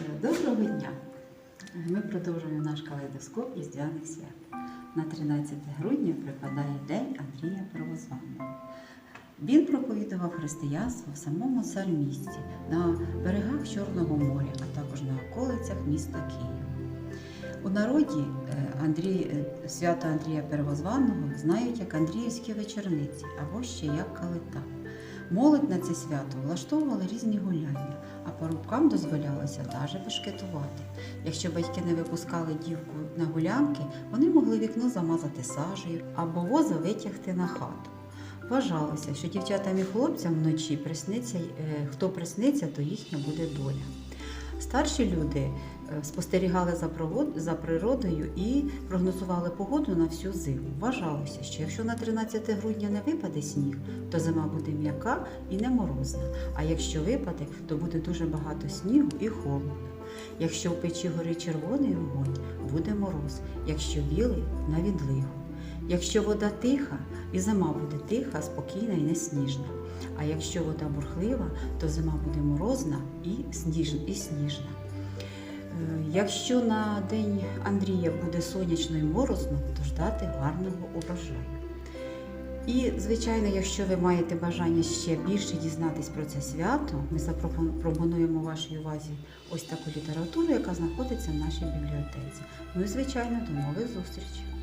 Е, Доброго дня! Ми продовжуємо наш калейдоскоп різдвяних свят. На 13 грудня припадає День Андрія Первозваного. Він проповідував християнство в самому цармісті, на берегах Чорного моря, а також на околицях міста Києва. У народі е, Андрій, е, свято Андрія Первозваного знають як Андріївські вечорниці або ще як калита. Молодь на це свято влаштовували різні гуляння, а парубкам дозволялося навіть бешкетувати. Якщо батьки не випускали дівку на гулянки, вони могли вікно замазати сажею або воза витягти на хату. Вважалося, що дівчатам і хлопцям вночі присниться, е, хто присниться, то їхня буде доля. Старші люди спостерігали за, провод... за природою і прогнозували погоду на всю зиму. Вважалося, що якщо на 13 грудня не випаде сніг, то зима буде м'яка і не морозна. А якщо випаде, то буде дуже багато снігу і холодно. Якщо в печі горить червоний вогонь, буде мороз, якщо білий на відлигу. Якщо вода тиха, і зима буде тиха, спокійна і несніжна. А якщо вода бурхлива, то зима буде морозна і сніжна. Якщо на день Андрія буде сонячно і морозно, то ждати гарного урожаю. І, звичайно, якщо ви маєте бажання ще більше дізнатись про це свято, ми запропонуємо вашій увазі ось таку літературу, яка знаходиться в нашій бібліотеці. Ну і, звичайно, до нових зустрічей!